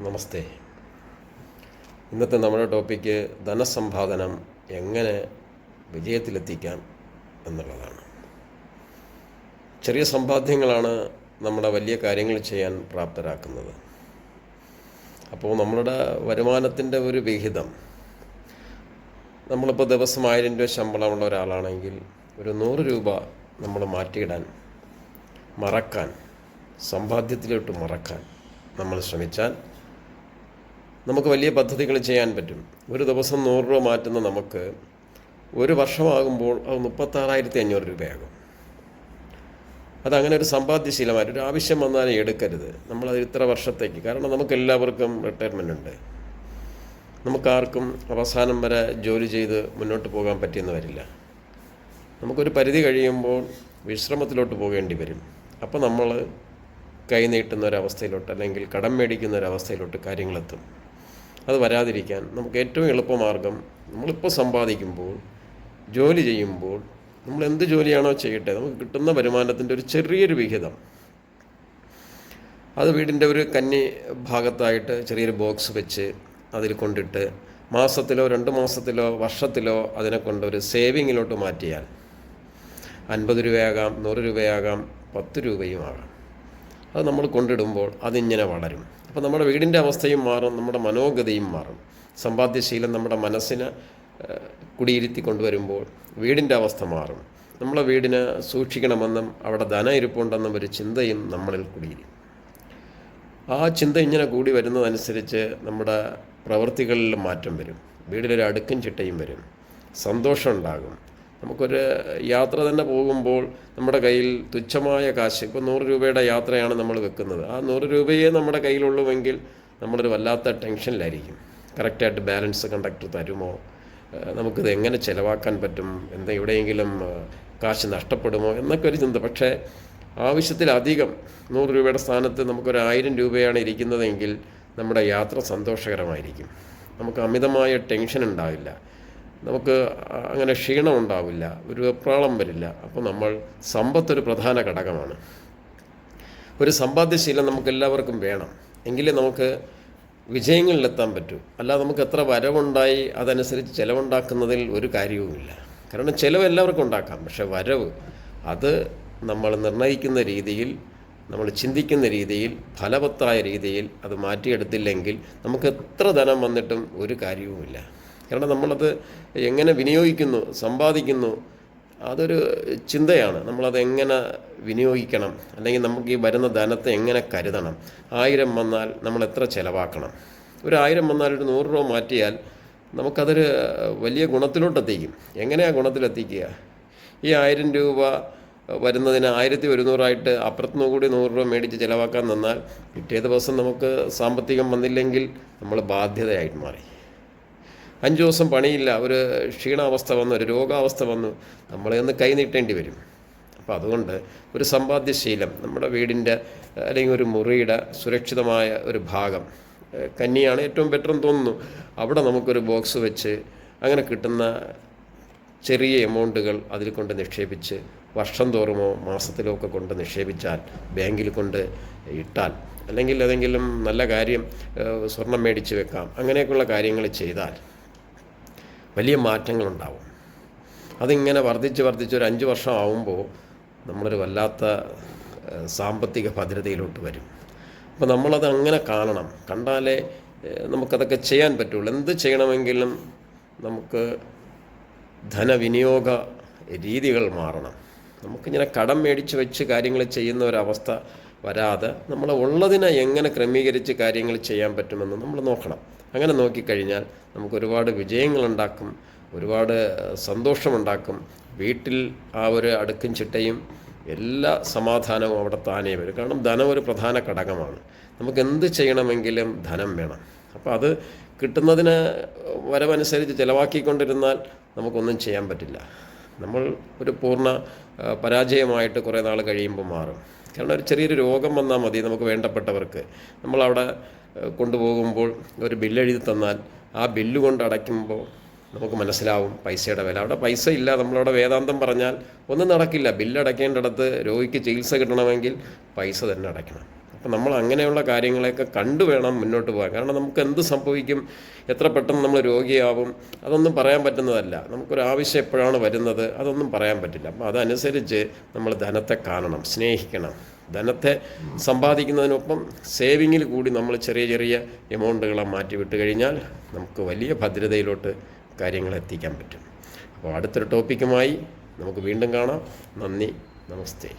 നമസ്തേ. ഇന്നത്തെ നമ്മുടെ ടോപ്പിക്ക് ധനസമ്പാദനം എങ്ങനെ വിജയത്തിലെത്തിക്കാം എന്നുള്ളതാണ്. ചെറിയ സമ്പാദ്യങ്ങളാണ് നമ്മുടെ വലിയ കാര്യങ്ങൾ ചെയ്യാൻ പ്രാപ്തരാക്കുന്നത്. അപ്പോൾ നമ്മളുടെ വരുമാനത്തിന്റെ ഒരു വിഹിതം. നമ്മളിപ്പോൾ ദിവസം ആയിരം രൂപ ശമ്പളമുള്ള ഒരാളാണെങ്കിൽ ഒരു നൂറ് രൂപ നമ്മൾ മാറ്റിയിടാൻ മറക്കാൻ സമ്പാദ്യത്തിലോട്ട് മറക്കാൻ നമ്മൾ ശ്രമിച്ചാൽ നമുക്ക് വലിയ പദ്ധതികൾ ചെയ്യാൻ പറ്റും. ഒരു ദിവസം നൂറ് രൂപ മാറ്റുന്ന നമുക്ക് ഒരു വർഷമാകുമ്പോൾ അത് മുപ്പത്താറായിരത്തി അഞ്ഞൂറ് രൂപയാകും. അതങ്ങനെ ഒരു സമ്പാദ്യശീലമായിട്ട് ഒരു ആവശ്യം വന്നാലും എടുക്കരുത്. നമ്മളത് ഇത്ര വർഷത്തേക്ക്. കാരണം നമുക്ക് എല്ലാവർക്കും റിട്ടയർമെന്റ് ഉണ്ട്. നമുക്കാർക്കും അവസാനം വരെ ജോലി ചെയ്ത് മുന്നോട്ട് പോകാൻ പറ്റിയെന്ന് വരില്ല. നമുക്കൊരു പരിധി കഴിയുമ്പോൾ വിശ്രമത്തിലോട്ട് പോകേണ്ടി വരും. അപ്പോൾ നമ്മൾ കൈ നീട്ടുന്ന ഒരവസ്ഥയിലോട്ട് അല്ലെങ്കിൽ കടം മേടിക്കുന്ന ഒരവസ്ഥയിലോട്ട് കാര്യങ്ങളെത്തും. അത് വരാതിരിക്കാൻ നമുക്ക് ഏറ്റവും എളുപ്പമാർഗം നമ്മളിപ്പോൾ സമ്പാദിക്കുമ്പോൾ ജോലി ചെയ്യുമ്പോൾ നമ്മൾ എന്ത് ജോലിയാണോ ചെയ്യട്ടെ നമുക്ക് കിട്ടുന്ന വരുമാനത്തിന്റെ ഒരു ചെറിയൊരു വിഹിതം. അത് വീടിന്റെ ഒരു കന്നി ഭാഗത്തായിട്ട് ചെറിയൊരു ബോക്സ് വെച്ച് അതിൽ കൊണ്ടിട്ട് മാസത്തിലോ രണ്ട് മാസത്തിലോ വർഷത്തിലോ അതിനെ കൊണ്ട് ഒരു സേവിങ്ങിലോട്ട് മാറ്റിയാൽ അൻപത് രൂപയാകാം നൂറ് രൂപയാകാം പത്ത് രൂപയും ആകാം. അത് നമ്മൾ കൊണ്ടിടുമ്പോൾ അതിങ്ങനെ വളരും. അപ്പോൾ നമ്മുടെ വീടിന്റെ അവസ്ഥയും മാറും നമ്മുടെ മനോഗതിയും മാറും. സമ്പാദ്യശീലം നമ്മുടെ മനസ്സിനെ കുടിയിരുത്തി കൊണ്ടുവരുമ്പോൾ വീടിന്റെ അവസ്ഥ മാറും. നമ്മളെ വീടിനെ സൂക്ഷിക്കണമെന്നും അവിടെ ധനം ഇരിപ്പുണ്ടെന്നും ഒരു ചിന്തയും നമ്മളിൽ കുടിയിരിക്കും. ആ ചിന്ത ഇങ്ങനെ കൂടി വരുന്നതനുസരിച്ച് നമ്മുടെ പ്രവൃത്തികളിൽ മാറ്റം വരും. വീടിലൊരു അടുക്കും ചിട്ടയും വരും. സന്തോഷം ഉണ്ടാകും. നമുക്കൊരു യാത്ര തന്നെ പോകുമ്പോൾ നമ്മുടെ കയ്യിൽ തുച്ഛമായ കാശ്. ഇപ്പോൾ നൂറ് രൂപയുടെ യാത്രയാണ് നമ്മൾ വെക്കുന്നത്. ആ നൂറ് രൂപയെ നമ്മുടെ കയ്യിലുള്ളുവെങ്കിൽ നമ്മളൊരു വല്ലാത്ത ടെൻഷനിലായിരിക്കും. കറക്റ്റായിട്ട് ബാലൻസ് കണ്ടക്ടർ തരുമോ? നമുക്കിത് എങ്ങനെ ചിലവാക്കാൻ പറ്റും? എന്താ എവിടെയെങ്കിലും കാശ് നഷ്ടപ്പെടുമോ? എന്നൊക്കെ ഒരു ചിന്ത. പക്ഷേ ആവശ്യത്തിലധികം നൂറ് രൂപയുടെ സ്ഥാനത്ത് നമുക്കൊരു ആയിരം രൂപയാണ് ഇരിക്കുന്നതെങ്കിൽ നമ്മുടെ യാത്ര സന്തോഷകരമായിരിക്കും. നമുക്ക് അമിതമായ ടെൻഷൻ ഉണ്ടാവില്ല നമുക്ക് അങ്ങനെ ക്ഷീണം ഉണ്ടാവില്ല ഒരു വെപ്രാളം വരില്ല. അപ്പോൾ നമ്മൾ സമ്പത്തൊരു പ്രധാന ഘടകമാണ്. ഒരു സമ്പാദ്യശീലം നമുക്ക് എല്ലാവർക്കും വേണം. എങ്കിലേ നമുക്ക് വിജയങ്ങളിലെത്താൻ പറ്റൂ. അല്ലാതെ നമുക്ക് എത്ര വരവുണ്ടായി അതനുസരിച്ച് ചിലവുണ്ടാക്കുന്നതിൽ ഒരു കാര്യവുമില്ല. കാരണം ചിലവ് എല്ലാവർക്കും ഉണ്ടാക്കാം. പക്ഷേ വരവ് അത് നമ്മൾ നിർണയിക്കുന്ന രീതിയിൽ നമ്മൾ ചിന്തിക്കുന്ന രീതിയിൽ ഫലവത്തായ രീതിയിൽ അത് മാറ്റിയെടുത്തില്ലെങ്കിൽ നമുക്ക് എത്ര ധനം വന്നിട്ടും ഒരു കാര്യവുമില്ല. കാരണം നമ്മളത് എങ്ങനെ വിനിയോഗിക്കുന്നു സമ്പാദിക്കുന്നു അതൊരു ചിന്തയാണ്. നമ്മളത് എങ്ങനെ വിനിയോഗിക്കണം അല്ലെങ്കിൽ നമുക്ക് ഈ വരുന്ന ധനത്തെ എങ്ങനെ കരുതണം. ആയിരം വന്നാൽ നമ്മൾ എത്ര ചിലവാക്കണം? ഒരു ആയിരം വന്നാൽ ഒരു നൂറ് രൂപ മാറ്റിയാൽ നമുക്കതൊരു വലിയ ഗുണത്തിലോട്ടെത്തിക്കും. എങ്ങനെയാണ് ഗുണത്തിലെത്തിക്കുക? ഈ ആയിരം രൂപ വരുന്നതിന് ആയിരത്തി ഒരുന്നൂറായിട്ട് അപ്പുറത്തുനിന്ന് കൂടി നൂറ് രൂപ മേടിച്ച് ചിലവാക്കാൻ നിന്നാൽ പിറ്റേ ദിവസം നമുക്ക് സാമ്പത്തികം വന്നില്ലെങ്കിൽ നമ്മൾ ബാധ്യതയായിട്ട് മാറി. അഞ്ച് ദിവസം പണിയില്ല ഒരു ക്ഷീണാവസ്ഥ വന്നു ഒരു രോഗാവസ്ഥ വന്നു നമ്മളെ ഒന്ന് കൈനീട്ടേണ്ടി വരും. അപ്പോൾ അതുകൊണ്ട് ഒരു സമ്പാദ്യശീലം നമ്മുടെ വീടിന്റെ അല്ലെങ്കിൽ ഒരു മുറിയുടെ സുരക്ഷിതമായ ഒരു ഭാഗം കന്നിയാണ് ഏറ്റവും ബെറ്റർ എന്ന് തോന്നുന്നു. അവിടെ നമുക്കൊരു ബോക്സ് വെച്ച് അങ്ങനെ കിട്ടുന്ന ചെറിയ എമൗണ്ടുകൾ അതിൽ കൊണ്ട് നിക്ഷേപിച്ച് വർഷം തോറുമോ മാസത്തിലോ ഒക്കെ കൊണ്ട് നിക്ഷേപിച്ചാൽ ബാങ്കിൽ കൊണ്ട് ഇട്ടാൽ അല്ലെങ്കിൽ ഏതെങ്കിലും നല്ല കാര്യം സ്വർണം മേടിച്ച് വെക്കാം അങ്ങനെയൊക്കെയുള്ള കാര്യങ്ങൾ ചെയ്താൽ വലിയ മാറ്റങ്ങളുണ്ടാവും. അതിങ്ങനെ വർദ്ധിച്ച് വർദ്ധിച്ച് ഒരു അഞ്ച് വർഷം ആവുമ്പോൾ നമ്മളൊരു വല്ലാത്ത സാമ്പത്തിക ഭദ്രതയിലോട്ട് വരും. അപ്പോൾ നമ്മളത് അങ്ങനെ കാണണം. കണ്ടാലേ നമുക്കതൊക്കെ ചെയ്യാൻ പറ്റുള്ളൂ. എന്ത് ചെയ്യണമെങ്കിലും നമുക്ക് ധനവിനിയോഗ രീതികൾ മാറണം. നമുക്കിങ്ങനെ കടം മേടിച്ച് വെച്ച് കാര്യങ്ങൾ ചെയ്യുന്ന ഒരവസ്ഥ വരാതെ നമ്മൾ ഉള്ളതിനെ എങ്ങനെ ക്രമീകരിച്ച് കാര്യങ്ങൾ ചെയ്യാൻ പറ്റുമെന്ന് നമ്മൾ നോക്കണം. അങ്ങനെ നോക്കിക്കഴിഞ്ഞാൽ നമുക്ക് ഒരുപാട് വിജയങ്ങളുണ്ടാക്കും ഒരുപാട് സന്തോഷമുണ്ടാക്കും. വീട്ടിൽ ആ ഒരു അടുക്കും ചിട്ടയും എല്ലാ സമാധാനവും അവിടെ താനേ വരും. കാരണം ധനം ഒരു പ്രധാന ഘടകമാണ്. നമുക്ക് എന്ത് ചെയ്യണമെങ്കിലും ധനം വേണം. അപ്പോൾ അത് കിട്ടുന്നതിന് വരവനുസരിച്ച് ചിലവാക്കിക്കൊണ്ടിരുന്നാൽ നമുക്കൊന്നും ചെയ്യാൻ പറ്റില്ല. നമ്മൾ ഒരു പൂർണ പരാജയമായിട്ട് കുറേ നാൾ കഴിയുമ്പോൾ മാറും. കാരണം ഒരു ചെറിയൊരു രോഗം വന്നാൽ മതി നമുക്ക് വേണ്ടപ്പെട്ടവർക്ക്. നമ്മളവിടെ കൊണ്ടുപോകുമ്പോൾ ഒരു ബില്ലെഴുതി തന്നാൽ ആ ബില്ല് കൊണ്ട് അടയ്ക്കുമ്പോൾ നമുക്ക് മനസ്സിലാവും പൈസയുടെ വില. അവിടെ പൈസ ഇല്ല നമ്മളവിടെ വേദാന്തം പറഞ്ഞാൽ ഒന്നും നടക്കില്ല. ബില്ല് അടയ്ക്കേണ്ടിടത്ത് രോഗിക്ക് ചികിത്സ കിട്ടണമെങ്കിൽ പൈസ തന്നെ അടയ്ക്കണം. അപ്പം നമ്മൾ അങ്ങനെയുള്ള കാര്യങ്ങളെയൊക്കെ കണ്ടുവേണം മുന്നോട്ട് പോകാൻ. കാരണം നമുക്ക് എന്ത് സംഭവിക്കും? എത്ര പെട്ടെന്ന് നമ്മൾ രോഗിയാവും? അതൊന്നും പറയാൻ പറ്റുന്നതല്ല. നമുക്കൊരു ആവശ്യം എപ്പോഴാണ് വരുന്നത്? അതൊന്നും പറയാൻ പറ്റില്ല. അപ്പം അതനുസരിച്ച് നമ്മൾ ധനത്തെ കാണണം സ്നേഹിക്കണം. ധനത്തെ സമ്പാദിക്കുന്നതിനൊപ്പം സേവിങ്ങിൽ കൂടി നമ്മൾ ചെറിയ ചെറിയ എമൗണ്ടുകളെ മാറ്റി വിട്ട് കഴിഞ്ഞാൽ നമുക്ക് വലിയ ഭദ്രതയിലോട്ട് കാര്യങ്ങൾ എത്തിക്കാൻ പറ്റും. അപ്പോൾ അടുത്തൊരു ടോപ്പിക്കുമായി നമുക്ക് വീണ്ടും കാണാം. നന്ദി. നമസ്തേ.